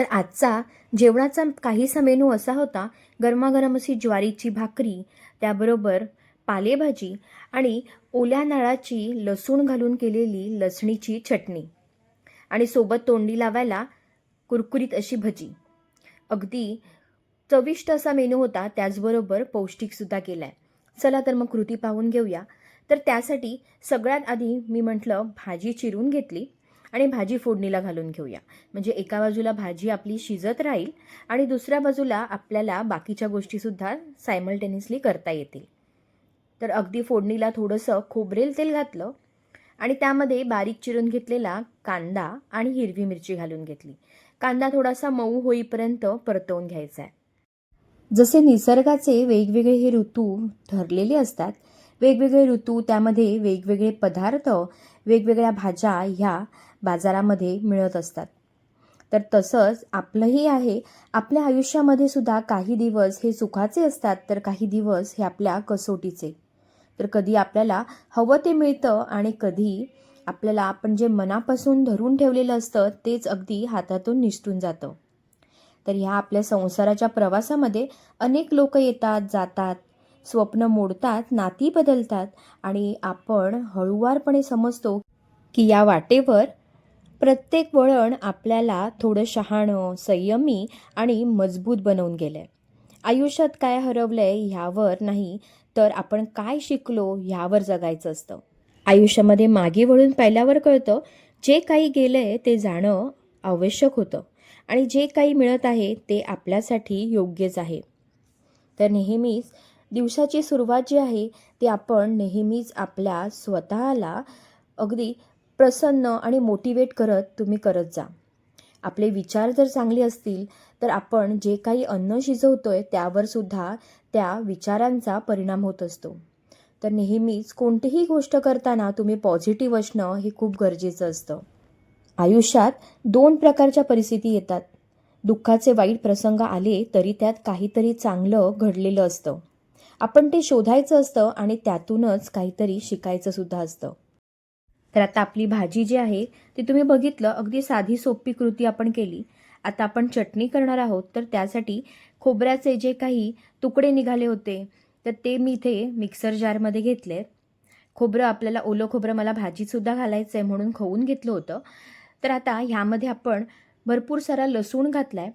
तर आजचा जेवणाचा काहीसा मेनू असा होता गरमागरम अशी ज्वारीची भाकरी त्याबरोबर पालेभाजी आणि ओल्या नाळाची लसूण घालून केलेली लसणीची चटणी. आणि सोबत तोंडी लावायला कुरकुरीत अशी भजी. अगदी चविष्ट असा मेनू होता त्याचबरोबर पौष्टिकसुद्धा केला आहे चला तर मग कृती पाहून घेऊया. तर त्यासाठी सगळ्यात आधी मी म्हटलं भाजी चिरून घेतली. आणि भाजी फोडणीला घालून घेऊया. म्हणजे एका बाजूला भाजी आपली शिजत राहील आणि दुसऱ्या बाजूला आपल्याला बाकीच्या गोष्टीसुद्धा सायमल्टेनियसली करता येतील. तर अगदी फोडणीला थोडंसं खोबरेल तेल घातलं आणि त्यामध्ये बारीक चिरून घेतलेला कांदा आणि हिरवी मिरची घालून घेतली. कांदा थोडासा मऊ होईपर्यंत परतवून घ्यायचा आहे. जसे निसर्गाचे वेगवेगळे हे ऋतू ठरलेले असतात वेगवेगळे ऋतू त्यामध्ये वेगवेगळे पदार्थ वेगवेगळ्या भाज्या ह्या बाजारामध्ये मिळत असतात. तर तसंच आपलंही आहे. आपल्या आयुष्यामध्ये सुद्धा काही दिवस हे सुखाचे असतात तर काही दिवस हे आपल्या कसोटीचे. तर कधी आपल्याला हवं ते मिळतं आणि कधी आपल्याला आपण जे मनापासून धरून ठेवलेलं असतं तेच अगदी हातातून निसटून जातं. तर ह्या आपल्या संसाराच्या प्रवासामध्ये अनेक लोक येतात जातात. स्वप्न मोडतात नाती बदलतात आणि आपण हळूवारपणे समजतो की या वाटेवर प्रत्येक वळण आपल्याला थोडं शहाणं संयमी आणि मजबूत बनवून गेलं आहे आयुष्यात काय हरवलं आहे ह्यावर नाही तर आपण काय शिकलो ह्यावर जगायचं असतं. आयुष्यामध्ये मागे वळून पाहिल्यावर कळतं जे काही गेलं आहे ते जाणं आवश्यक होतं आणि जे काही मिळत आहे ते आपल्यासाठी योग्यच आहे. तर नेहमीच दिवसाची सुरुवात जी आहे ती आपण नेहमीच आपल्या स्वतःला अगदी प्रसन्न आणि मोटिवेट करत तुम्ही करत जा. आपले विचार जर चांगले असतील तर आपण जे काही अन्न शिजवतोय त्यावर सुद्धा त्या विचारांचा परिणाम होत असतो. तर नेहमीच कोणतीही गोष्ट करताना तुम्ही पॉझिटिव्ह असणं हे खूप गरजेचं असतं. आयुष्यात दोन प्रकारच्या परिस्थिती येतात. दुःखाचे वाईट प्रसंग आले तरी त्यात काहीतरी चांगलं घडलेलं असतं. आपण ते शोधायचं असतं आणि त्यातूनच काहीतरी शिकायचं सुद्धा असतं. तर आता आपली भाजी जी आहे ती तुम्ही बघितलं अगदी साधी सोपी कृती आपण केली. आता आपण चटणी करणार आहोत तर त्यासाठी खोबऱ्याचे जे काही तुकडे निघाले होते तर ते मी इथे मिक्सर जारमध्ये घेतले. खोबरं आपल्याला ओलं खोबरं मला भाजीतसुद्धा घालायचं आहे म्हणून खवून घेतलं होतं. तर आता ह्यामध्ये आपण भरपूर सारा लसूण घातला आहे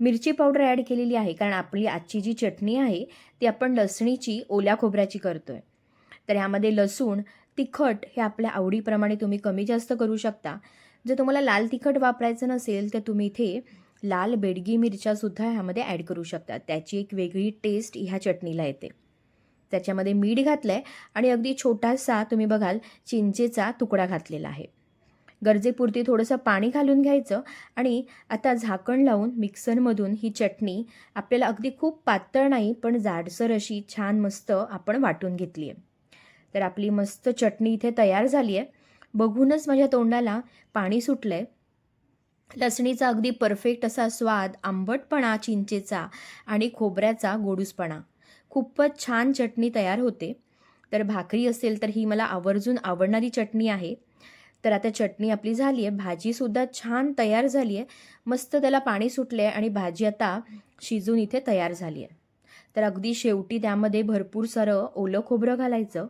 मिरची पावडर ॲड केलेली आहे कारण आपली आजची जी चटणी आहे ती आपण लसणीची ओल्या खोबऱ्याची करतो आहे तर ह्यामध्ये लसूण तिखट हे आपल्या आवडीप्रमाणे तुम्ही कमी जास्त करू शकता. जर तुम्हाला लाल तिखट वापरायचं नसेल तर तुम्ही इथे लाल बेडगी मिरच्यासुद्धा ह्यामध्ये ॲड करू शकता. त्याची एक वेगळी टेस्ट ह्या चटणीला येते. त्याच्यामध्ये मीठ घातलं आहे आणि अगदी छोटासा तुम्ही बघाल चिंचेचा तुकडा घातलेला आहे. गरजेपुरती थोडंसं पाणी घालून घ्यायचं आणि आता झाकण लावून मिक्सरमधून ही चटणी आपल्याला अगदी खूप पातळ नाही पण जाडसर अशी छान मस्त आपण वाटून घेतली आहे. तर आपली मस्त चटणी इथे तयार झाली आहे. बघूनच माझ्या तोंडाला पाणी सुटलं आहे लसणीचा अगदी परफेक्ट असा स्वाद आंबटपणा चिंचेचा आणि खोबऱ्याचा गोडूसपणा. खूपच छान चटणी तयार होते. तर भाकरी असेल तर ही मला आवर्जून आवडणारी चटणी आहे. तर आता चटणी आपली झाली आहे भाजीसुद्धा छान तयार झाली आहे मस्त त्याला पाणी सुटले आणि भाजी आता शिजून इथे तयार झाली आहे तर अगदी शेवटी त्यामध्ये भरपूर सारं ओलं खोबरं घालायचं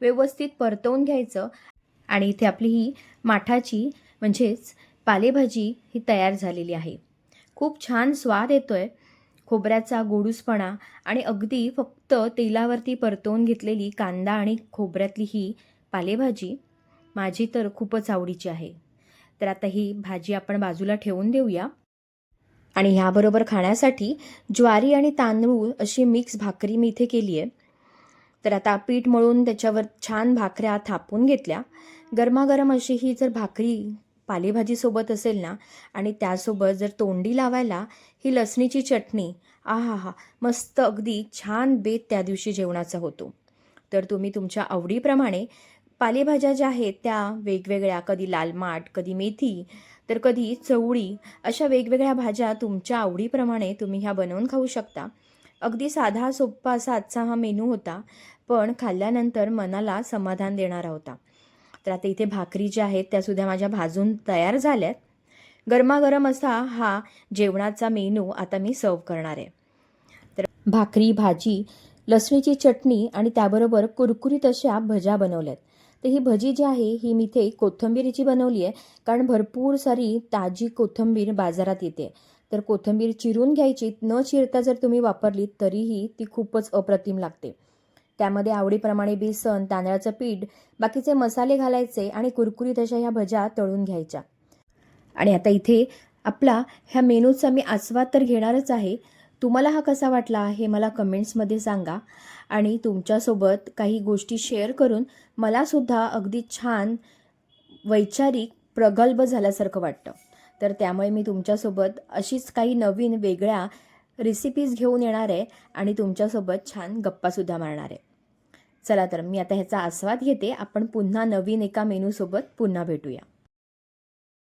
व्यवस्थित परतवून घ्यायचं आणि इथे आपली ही माठाची म्हणजेच पालेभाजी ही तयार झालेली आहे. खूप छान स्वाद येतो आहे खोबऱ्याचा गोडूसपणा आणि अगदी फक्त तेलावरती परतवून घेतलेली कांदा आणि खोबऱ्यातली ही पालेभाजी. माझी तर खूपच आवडीची आहे. तर आता ही भाजी आपण बाजूला ठेवून देऊया. आणि ह्याबरोबर खाण्यासाठी ज्वारी आणि तांदूळ अशी मिक्स भाकरी मी इथे केली आहे तर आता पीठ मळून त्याच्यावर छान भाकऱ्या थापून घेतल्या. गरमागरम अशी ही जर भाकरी पालेभाजीसोबत असेल ना आणि त्यासोबत जर तोंडी लावायला ही लसणीची चटणी आहा हा मस्त अगदी छान बेत त्या दिवशी जेवणाचा होतो. तर तुम्ही तुमच्या आवडीप्रमाणे पालेभाज्या ज्या आहेत त्या वेगवेगळ्या कधी लाल माठ कधी मेथी तर कधी चवळी अशा वेगवेगळ्या भाज्या तुमच्या आवडीप्रमाणे तुम्ही ह्या बनवून खाऊ शकता. अगदी साधा सोप्पा असा आजचा हा मेनू होता पण खाल्ल्यानंतर मनाला समाधान देणारा होता. तर आता इथे भाकरी ज्या आहेत त्यासुद्धा माझ्या भाजून तयार झाल्यात. गरमागरम असा हा जेवणाचा मेनू आता मी सर्व करणार आहे. तर भाकरी भाजी लसणीची चटणी आणि त्याबरोबर कुरकुरीत अशा भज्या बनवल्यात. तर ही भजी जी आहे ही मी इथे कोथिंबीरीची बनवली आहे. कारण भरपूर सारी ताजी कोथिंबीर बाजारात येते. तर कोथिंबीर चिरून घ्यायची न चिरता जर तुम्ही वापरली तरीही ती खूपच अप्रतिम लागते. त्यामध्ये आवडीप्रमाणे बेसन तांदळाचं पीठ बाकीचे मसाले घालायचे आणि कुरकुरीत अशा ह्या भज्या तळून घ्यायच्या. आणि आता इथे आपला ह्या मेनूचा मी आस्वाद तर घेणारच आहे तुम्हाला हा कसा वाटला हे मला कमेंट्समध्ये सांगा. आणि तुमच्यासोबत काही गोष्टी शेअर करून मलासुद्धा अगदी छान वैचारिक प्रगल्भ झाल्यासारखं वाटतं. तर त्यामुळे मी तुमच्यासोबत अशीच काही नवीन वेगळ्या रेसिपीज घेऊन येणार आहे आणि तुमच्यासोबत छान गप्पासुद्धा मारणार आहे. चला तर मी आता ह्याचा आस्वाद घेते. आपण पुन्हा नवीन एका मेनूसोबत पुन्हा भेटूया.